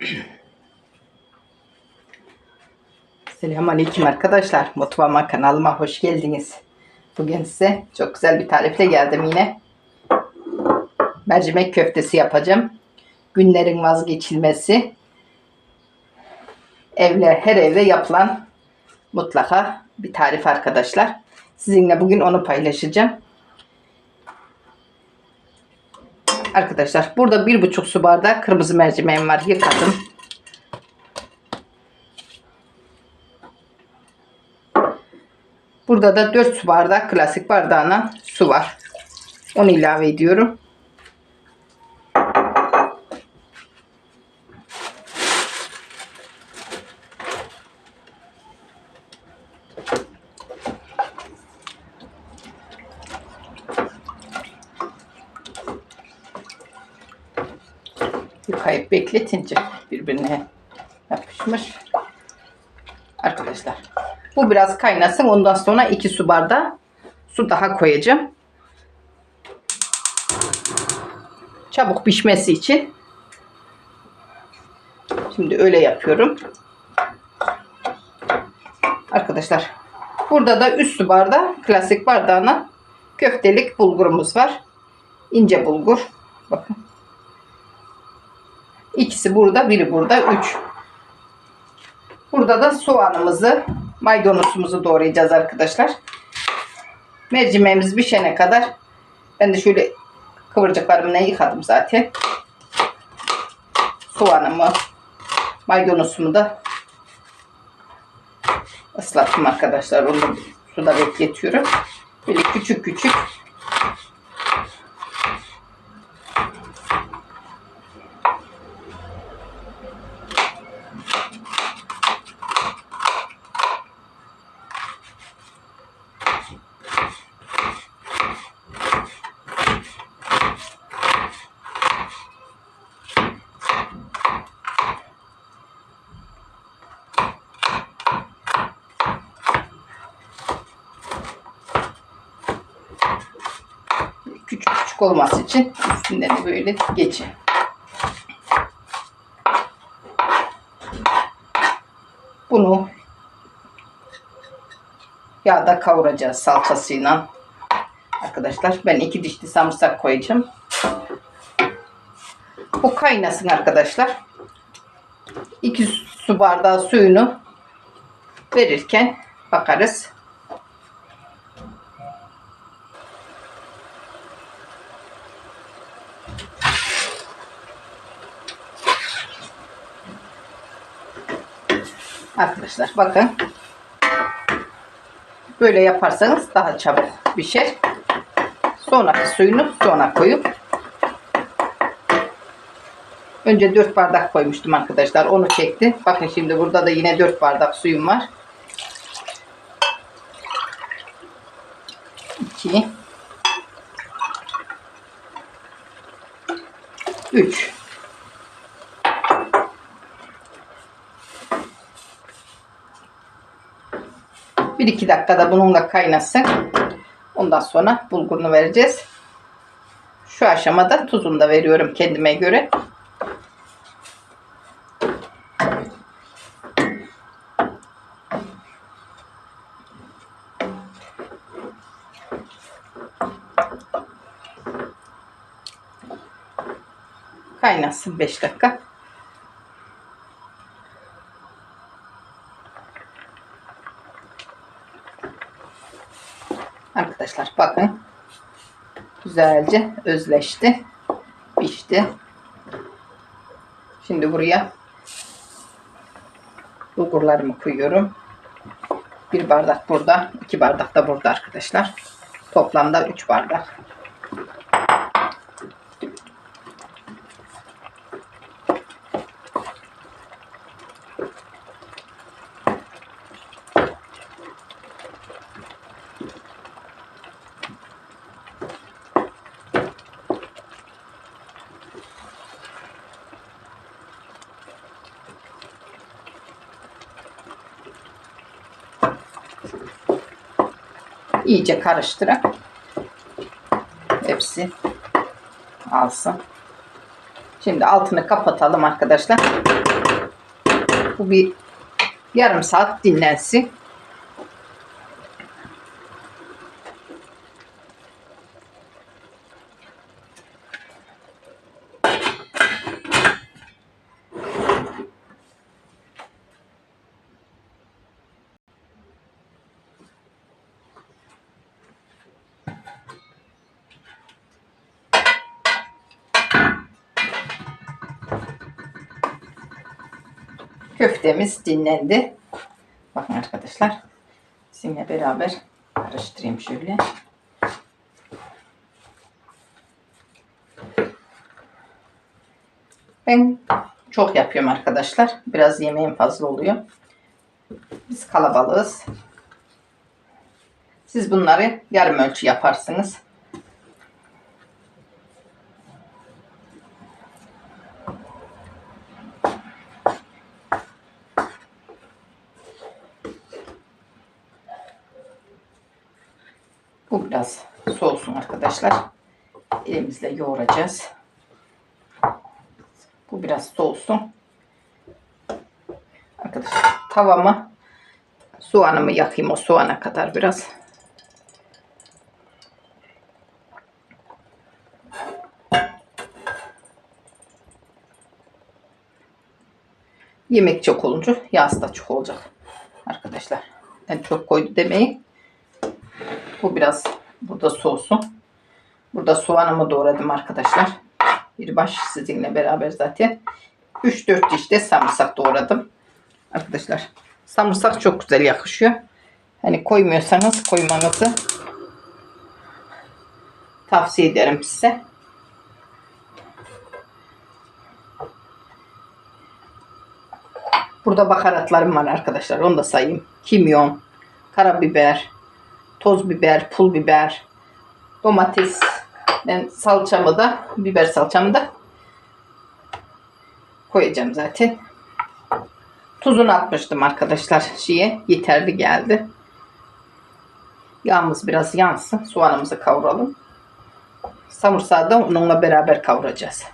Selamünaleyküm arkadaşlar. Mutfağıma kanalıma hoş geldiniz. Bugün size çok güzel bir tarifle geldim yine. Mercimek köftesi yapacağım. Günlerin vazgeçilmesi. Evler her evde yapılan mutlaka bir tarif arkadaşlar. Sizinle bugün onu paylaşacağım. Arkadaşlar burada bir buçuk su bardağı kırmızı mercimeğim var. Yıkadım. Burada da 4 su bardağı klasik bardağına su var. Onu ilave ediyorum. Bekletince birbirine yapışmış. Arkadaşlar bu biraz kaynasın. Ondan sonra 2 su bardağı su daha koyacağım. Çabuk pişmesi için. Şimdi öyle yapıyorum. Arkadaşlar burada da üst su bardağı klasik bardağına köftelik bulgurumuz var. İnce bulgur. Bakın. İkisi burada, biri burada. Üç. Burada da soğanımızı, maydanozumuzu doğrayacağız arkadaşlar. Mercimeğimiz pişene kadar ben de şöyle kıvırcıklarımla yıkadım zaten. Soğanımı, maydanozumu da ıslattım arkadaşlar. Onu suda bekletiyorum. Böyle küçük küçük küçük olması için üstünden de böyle geçin. Bunu yağda kavuracağız salçasıyla. Arkadaşlar ben iki dişli sarımsak koyacağım. Bu kaynasın arkadaşlar. 2 su bardağı suyunu verirken bakarız. Arkadaşlar bakın. Böyle yaparsanız daha çabuk pişer. Sonraki suyunu sonra koyup önce 4 bardak koymuştum arkadaşlar. Onu çekti. Bakın şimdi burada da yine 4 bardak suyum var. 2 3 Bir iki dakikada bununla kaynasın. Ondan sonra bulgurunu vereceğiz. Şu aşamada tuzunu da veriyorum kendime göre. Kaynasın 5 dakika. Arkadaşlar bakın. Güzelce özleşti. Pişti. Şimdi buraya bulgurlarımı koyuyorum. Bir bardak burada. iki bardak da burada arkadaşlar. Toplamda 3 bardak. İyice karıştırarak hepsi alsın. Şimdi altını kapatalım arkadaşlar. Bu bir yarım saat dinlensin. Köftemiz dinlendi. Bakın arkadaşlar. Sizinle beraber karıştırayım şöyle. Ben çok yapıyorum arkadaşlar. Biraz yemeğim fazla oluyor. Biz kalabalığız. Siz bunları yarım ölçü yaparsınız. Bu biraz soğusun arkadaşlar. Elimizle yoğuracağız. Bu biraz soğusun. Arkadaşlar tavamı soğanımı yakayım o soğana kadar biraz. Yemek çok olunca yağsı da çok olacak. Arkadaşlar. Ben çok koydu demeyin. Bu biraz burada soğusun. Burada soğanımı doğradım arkadaşlar. Bir baş sizinle beraber zaten. 3-4 diş de sarımsak doğradım. Arkadaşlar sarımsak çok güzel yakışıyor. Hani koymuyorsanız koymanızı tavsiye ederim size. Burada baharatlarım var arkadaşlar. Onu da sayayım. Kimyon, karabiber, toz biber, pul biber, domates, ben salçamı da, biber salçamı da koyacağım zaten. Tuzunu atmıştım arkadaşlar şeye. Yeterli geldi. Yağımız biraz yansın. Soğanımızı kavuralım. Samursağı da onunla beraber kavuracağız.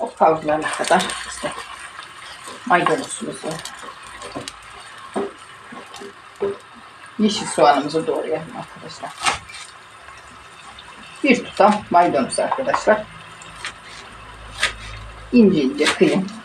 O kavrulana kadar işte maydanozumuzu yeşil soğanımızı doğrayalım arkadaşlar. Bir tutam maydanoz arkadaşlar. İnce ince kıyın.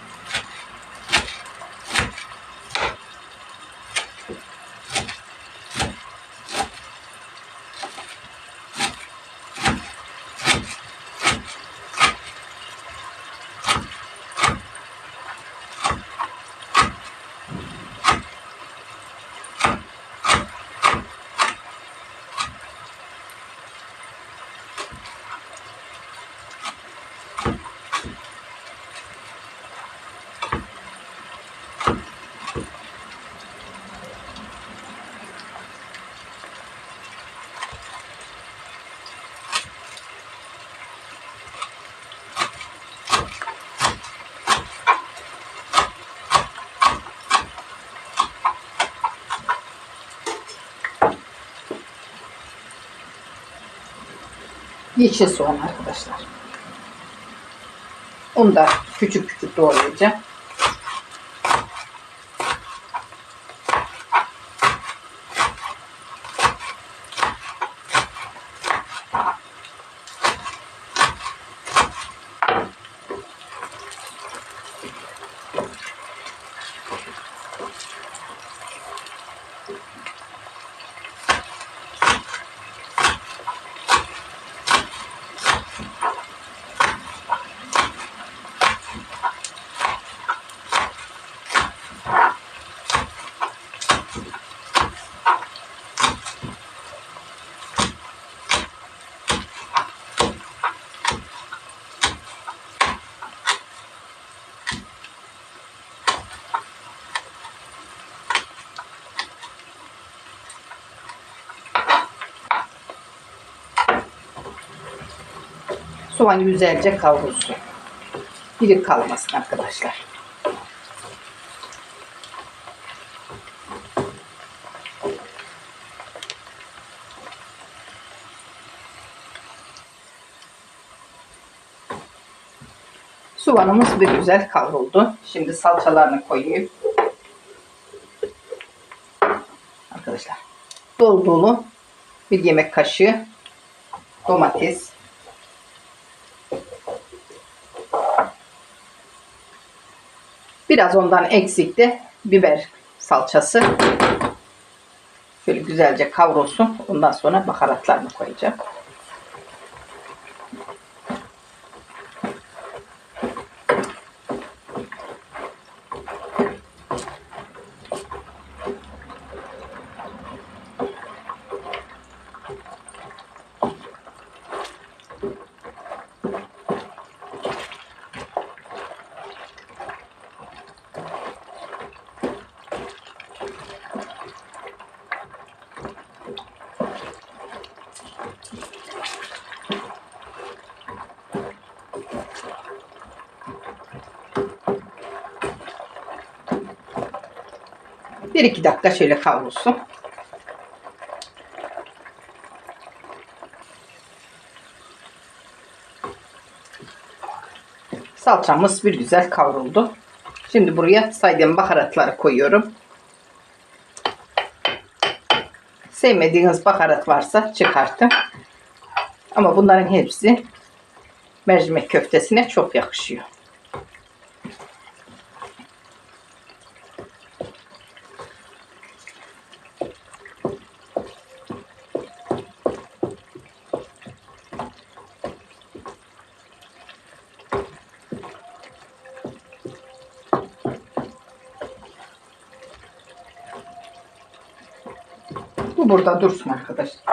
Yeşil soğan arkadaşlar. Onu da küçük küçük doğrayacağım. Soğan güzelce kavrulsun. Diri kalmasın arkadaşlar. Soğanımız bir güzel kavruldu. Şimdi salçalarını koyayım. Arkadaşlar dolu dolu bir yemek kaşığı domates biraz ondan eksikti. Biber salçası. Şöyle güzelce kavrulsun. Ondan sonra baharatlarını koyacağım Bir iki dakika şöyle kavrulsun. Salçamız bir güzel kavruldu. Şimdi buraya saydığım baharatları koyuyorum. Sevmediğiniz baharat varsa çıkartın. Ama bunların hepsi mercimek köftesine çok yakışıyor. Bu burada dursun arkadaşlar.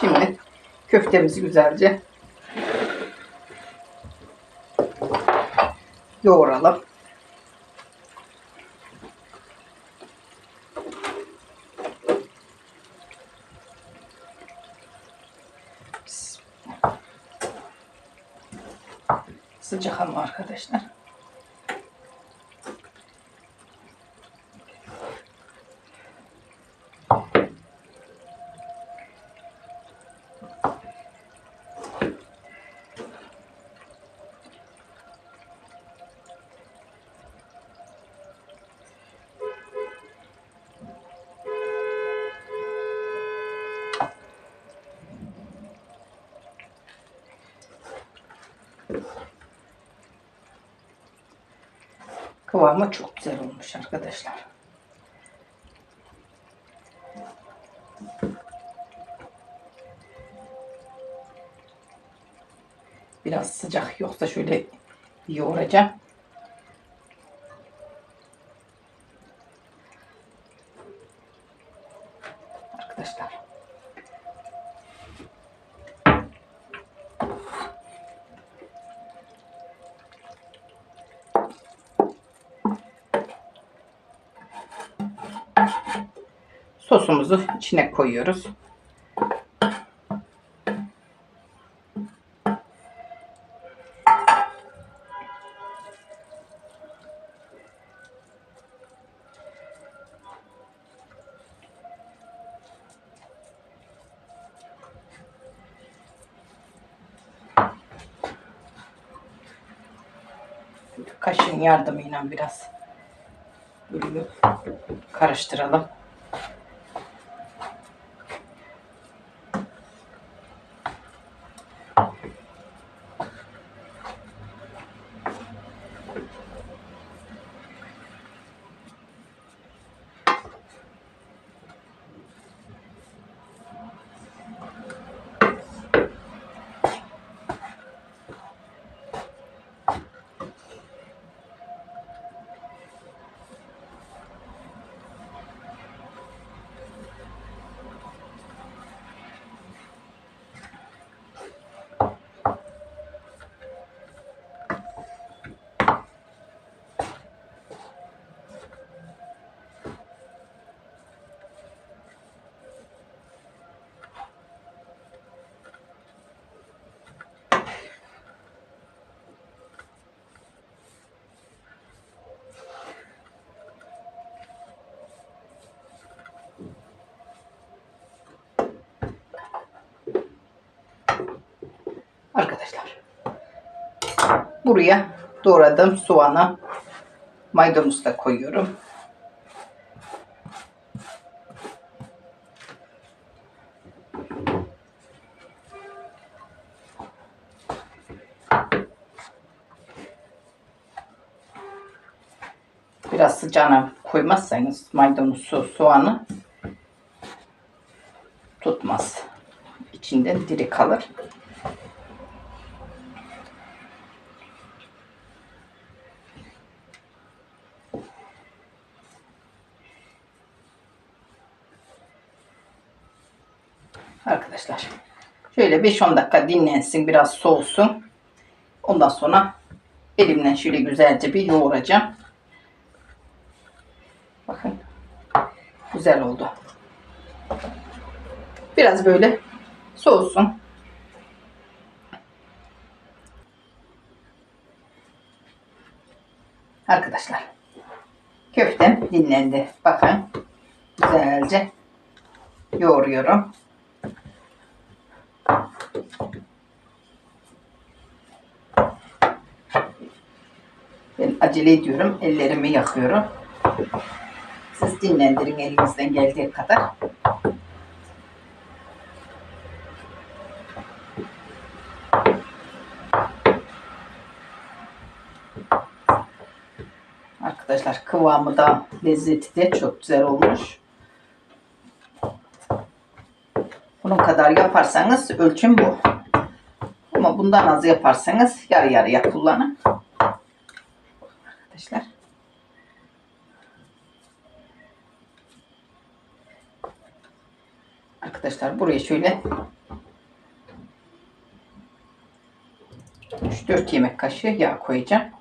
Şimdi köftemizi güzelce yoğuralım. Sıcak ama arkadaşlar. Kıvamı çok güzel olmuş arkadaşlar. Biraz sıcak yoksa şöyle yoğuracağım. Arkadaşlar. Sosumuzu içine koyuyoruz. Kaşığın yardımıyla biraz karıştıralım. Buraya doğradım soğanı maydanoz da koyuyorum. Biraz sıcağına koymazsanız maydanozu, soğanı tutmaz. İçinden diri kalır. Arkadaşlar şöyle 5-10 dakika dinlensin biraz soğusun. Ondan sonra elimle şöyle güzelce bir yoğuracağım. Bakın güzel oldu. Biraz böyle soğusun. Arkadaşlar köftem dinlendi. Bakın güzelce yoğuruyorum. Ben acele ediyorum. Ellerimi yakıyorum. Siz dinlendirin elinizden geldiği kadar. Arkadaşlar kıvamı da lezzeti de çok güzel olmuş. Bunun kadar yaparsanız ölçüm bu. Ama bundan az yaparsanız yarı yarıya kullanın. Arkadaşlar. Arkadaşlar buraya şöyle 3-4 yemek kaşığı yağ koyacağım.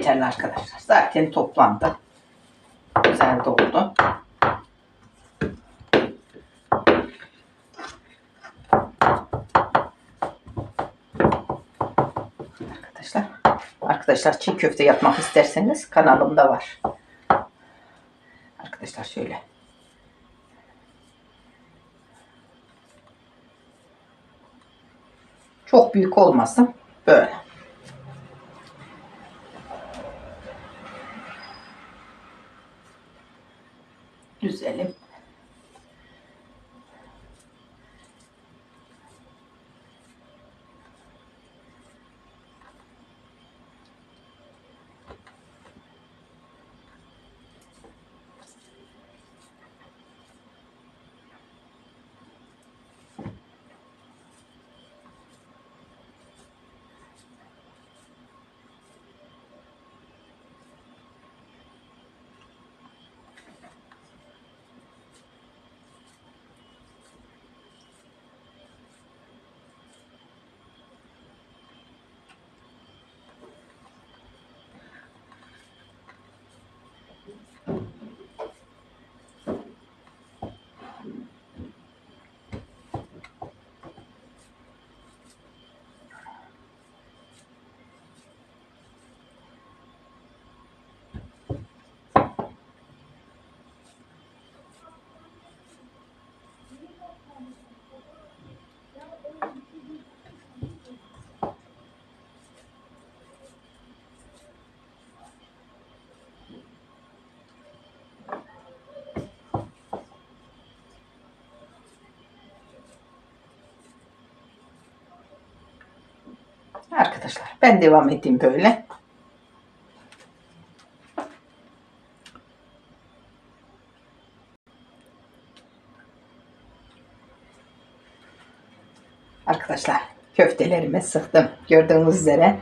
Yeterli arkadaşlar. Zaten toplandı. Güzel de oldu. Arkadaşlar. Arkadaşlar çiğ köfte yapmak isterseniz kanalımda var. Arkadaşlar şöyle. Çok büyük olmasın. Böyle. güzel Arkadaşlar ben devam edeyim böyle. Arkadaşlar köftelerimi sıktım. Gördüğünüz üzere.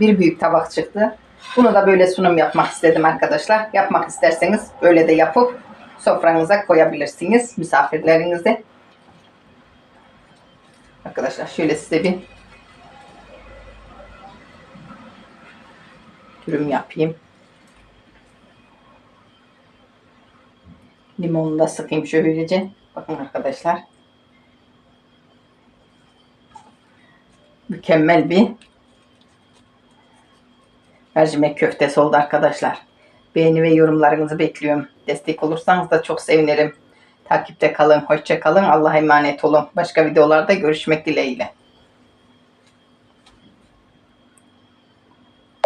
Bir büyük tabak çıktı. Bunu da böyle sunum yapmak istedim arkadaşlar. Yapmak isterseniz böyle de yapıp sofranıza koyabilirsiniz misafirlerinize. Arkadaşlar şöyle size bir dürüm yapayım. Limonunu da sıkayım şöylece. Bakın arkadaşlar. Mükemmel bir mercimek köftesi oldu arkadaşlar. Beğeni ve yorumlarınızı bekliyorum. Destek olursanız da çok sevinirim. Takipte kalın, hoşça kalın. Allah'a emanet olun. Başka videolarda görüşmek dileğiyle.